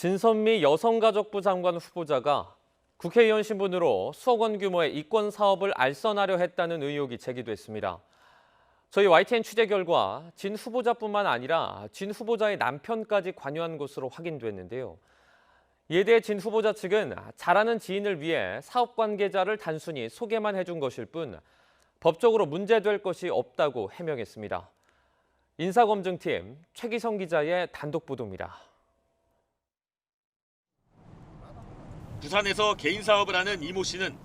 진선미 여성가족부 장관 후보자가 국회의원 신분으로 수억 원 규모의 이권 사업을 알선하려 했다는 의혹이 제기됐습니다. 저희 YTN 취재 결과 진 후보자뿐만 아니라 진 후보자의 남편까지 관여한 것으로 확인됐는데요. 이에 대해 진 후보자 측은 잘하는 지인을 위해 사업 관계자를 단순히 소개만 해준 것일 뿐 법적으로 문제될 것이 없다고 해명했습니다. 인사검증팀 최기성 기자의 단독 보도입니다. 부산에서 개인 사업을 하는 이모 씨는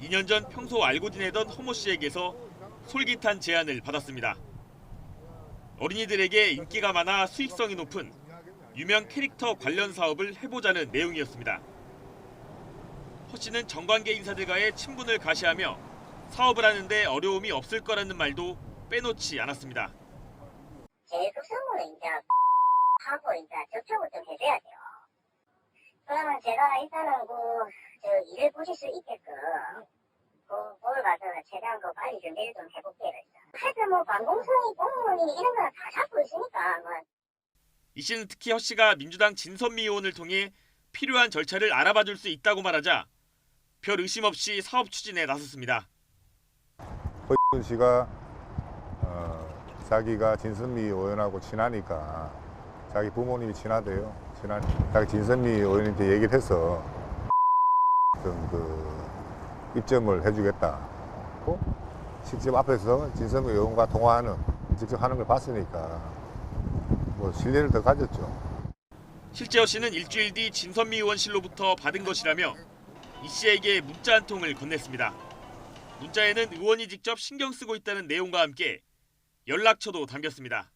2년 전 평소 알고 지내던 허모 씨에게서 솔깃한 제안을 받았습니다. 어린이들에게 인기가 많아 수익성이 높은 유명 캐릭터 관련 사업을 해보자는 내용이었습니다. 허 씨는 정관계 인사들과의 친분을 가시하며 사업을 하는데 어려움이 없을 거라는 말도 빼놓지 않았습니다. 재구성을 이제 하고 이제 접촉을 좀 해줘야 돼요. 그러면 제가 일단은 그, 저, 일을 보실 수 있게끔, 그, 보러 가서 최대한 그 빨리 준비를 좀 해볼게요. 하여튼 뭐, 관공서이 공무원이 이런 거다 잡고 있으니까, 뭐, 이 씨는 특히 허 씨가 민주당 진선미 의원을 통해 필요한 절차를 알아봐 줄 수 있다고 말하자 별 의심 없이 사업 추진에 나섰습니다. 허윤 씨가 어, 자기가 진선미 의원하고 친하니까 자기 부모님이 친하대요. 친하니 자기 진선미 의원한테 얘기를 해서 어떤 그 입점을 해주겠다. 고 직접 앞에서 진선미 의원과 통화하는 직접 하는 걸 봤으니까 뭐 신뢰를 더 가졌죠. 실제 허 씨는 일주일 뒤 진선미 의원실로부터 받은 것이라며 이 씨에게 문자 한 통을 건넸습니다. 문자에는 의원이 직접 신경 쓰고 있다는 내용과 함께 연락처도 담겼습니다.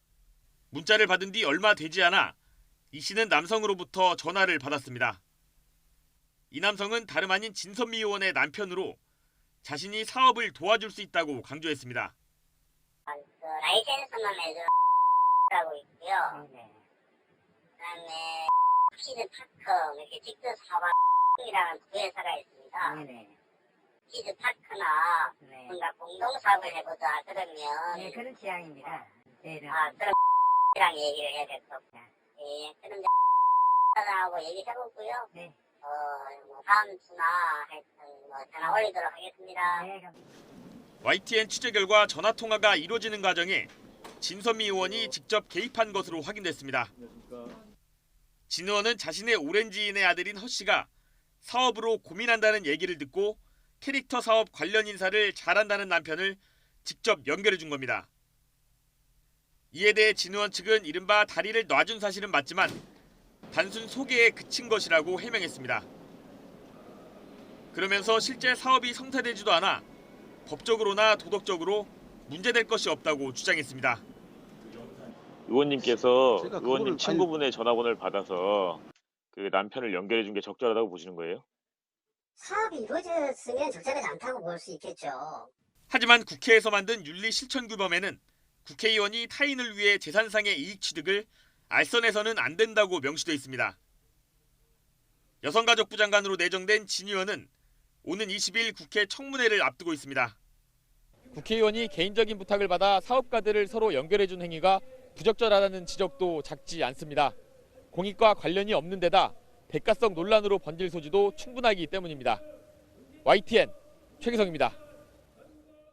문자를 받은 뒤 얼마 되지 않아 이 씨는 남성으로부터 전화를 받았습니다. 이 남성은 다름 아닌 진선미 의원의 남편으로 자신이 사업을 도와줄 수 있다고 강조했습니다. 그, 라이센스만 해주라고 있고요. 그 다음에, 키즈 파크, 이렇게 직접 사업이라는 두 회사가 있습니다. 네네. 키즈 파크나, 네. 뭔가 공동 사업을 해보자, 그러면, 네, 그런 취향입니다. 저희는. 아, 그럼 이랑 얘기를 해야 될것 같아요. 예, 그럼 하고 얘기해보고요. 네. 어, 뭐 다음 주나 하여튼 뭐 전화 올리도록 하겠습니다. 네, 감- YTN 취재 결과 전화 통화가 이루어지는 과정에 진선미 의원이 직접 개입한 것으로 확인됐습니다. 진 의원은 자신의 오랜 지인의 아들인 허 씨가 사업으로 고민한다는 얘기를 듣고 캐릭터 사업 관련 인사를 잘한다는 남편을 직접 연결해 준 겁니다. 이에 대해 진 의원 측은 이른바 다리를 놔준 사실은 맞지만 단순 소개에 그친 것이라고 해명했습니다. 그러면서 실제 사업이 성사되지도 않아 법적으로나 도덕적으로 문제될 것이 없다고 주장했습니다. 의원님께서 의원님 친구분의 전화번호를 받아서 그 남편을 연결해 준 게 적절하다고 보시는 거예요? 사업이 이루어졌으면 적절하지 않다고 볼 수 있겠죠. 하지만 국회에서 만든 윤리 실천규범에는 국회의원이 타인을 위해 재산상의 이익 취득을 알선해서는 안 된다고 명시돼 있습니다. 여성가족부 장관으로 내정된 진 의원은 오는 20일 국회 청문회를 앞두고 있습니다. 국회의원이 개인적인 부탁을 받아 사업가들을 서로 연결해준 행위가 부적절하다는 지적도 작지 않습니다. 공익과 관련이 없는 데다 대가성 논란으로 번질 소지도 충분하기 때문입니다. YTN 최기성입니다.